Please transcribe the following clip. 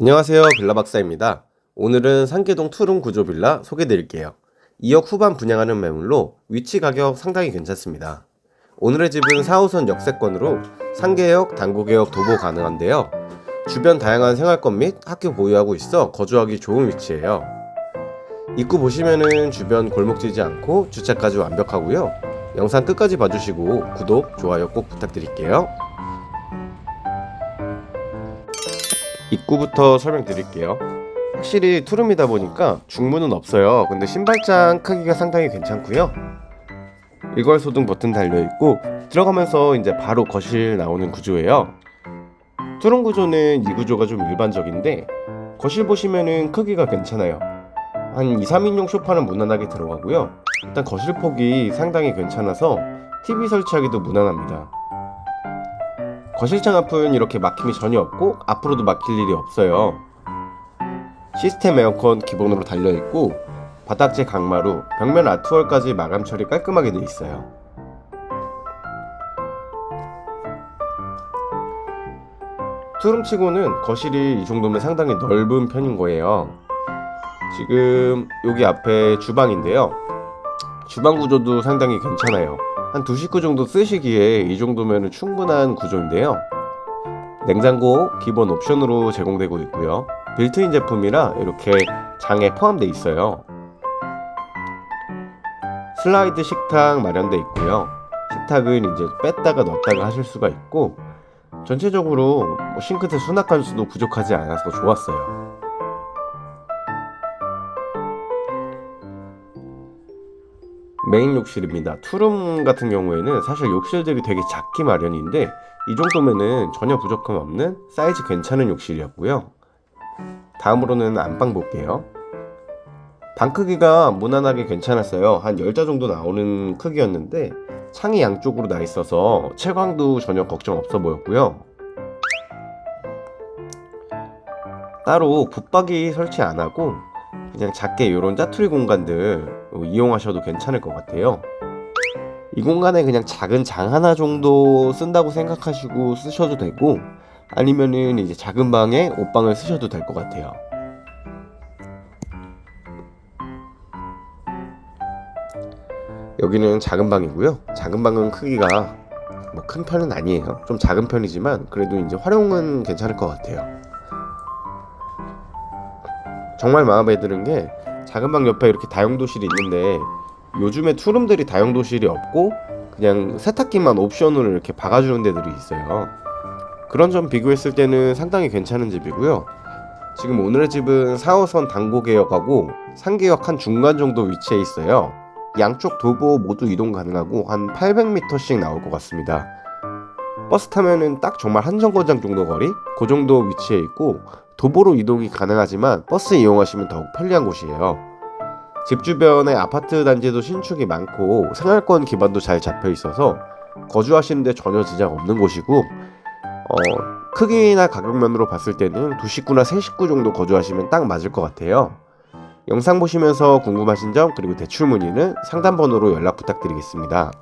안녕하세요. 빌라박사입니다. 오늘은 상계동 투룸 구조 빌라 소개 드릴게요. 2억 후반 분양하는 매물로 위치 가격 상당히 괜찮습니다. 오늘의 집은 4호선 역세권으로 상계역, 당구개역 도보 가능한데요. 주변 다양한 생활권 및 학교 보유하고 있어 거주하기 좋은 위치예요. 입구 보시면은 주변 골목지지 않고 주차까지 완벽하고요. 영상 끝까지 봐주시고 구독, 좋아요 꼭 부탁드릴게요 입구부터 설명드릴게요. 확실히 투룸이다 보니까 중문은 없어요. 근데 신발장 크기가 상당히 괜찮고요. 일괄 소등 버튼 달려 있고 들어가면서 이제 바로 거실 나오는 구조예요. 투룸 구조는 이 구조가 좀 일반적인데 거실 보시면은 크기가 괜찮아요. 한 2, 3인용 소파는 무난하게 들어가고요. 일단 거실 폭이 상당히 괜찮아서 TV 설치하기도 무난합니다. 거실창 앞은 이렇게 막힘이 전혀 없고 앞으로도 막힐 일이 없어요. 시스템 에어컨 기본으로 달려 있고 바닥재 강마루, 벽면 아트월까지 마감 처리 깔끔하게 돼 있어요. 투룸치고는 거실이 이 정도면 상당히 넓은 편인 거예요. 지금 여기 앞에 주방인데요. 주방 구조도 상당히 괜찮아요. 한 두 식구 정도 쓰시기에 이 정도면 충분한 구조인데요. 냉장고 기본 옵션으로 제공되고 있고요. 빌트인 제품이라 이렇게 장에 포함되어 있어요. 슬라이드 식탁 마련되어 있고요. 식탁은 이제 뺐다가 넣었다가 하실 수가 있고 전체적으로 뭐 싱크대 수납 칸수도 부족하지 않아서 좋았어요. 메인 욕실입니다. 투룸 같은 경우에는 사실 욕실들이 되게 작기 마련인데 이 정도면은 전혀 부족함 없는 사이즈 괜찮은 욕실이었고요. 다음으로는 안방 볼게요. 방 크기가 무난하게 괜찮았어요. 한 10자 정도 나오는 크기였는데 창이 양쪽으로 나 있어서 채광도 전혀 걱정 없어 보였고요. 따로 붙박이 설치 안 하고 그냥 작게 이런 짜투리 공간들 이용하셔도 괜찮을 것 같아요. 이 공간에 그냥 작은 장 하나 정도 쓴다고 생각하시고 쓰셔도 되고 아니면은 이제 작은 방에 옷방을 쓰셔도 될 것 같아요. 여기는 작은 방이고요. 작은 방은 크기가 뭐 큰 편은 아니에요. 좀 작은 편이지만 그래도 이제 활용은 괜찮을 것 같아요. 정말 마음에 드는 게 작은 방 옆에 이렇게 다용도실이 있는데 요즘에 투룸들이 다용도실이 없고 그냥 세탁기만 옵션으로 이렇게 박아주는 데들이 있어요. 그런 점 비교했을 때는 상당히 괜찮은 집이고요. 지금 오늘의 집은 4호선 당고개역하고 상계역 한 중간 정도 위치해 있어요. 양쪽 도보 모두 이동 가능하고 한 800m씩 나올 것 같습니다. 버스 타면은 딱 정말 한 정거장 정도 거리? 그 정도 위치에 있고 도보로 이동이 가능하지만 버스 이용하시면 더욱 편리한 곳이에요. 집 주변에 아파트 단지도 신축이 많고 생활권 기반도 잘 잡혀 있어서 거주하시는데 전혀 지장 없는 곳이고 어, 크기나 가격면으로 봤을 때는 두 식구나 세 식구 정도 거주하시면 딱 맞을 것 같아요. 영상 보시면서 궁금하신 점 그리고 대출 문의는 상담 번호로 연락 부탁드리겠습니다.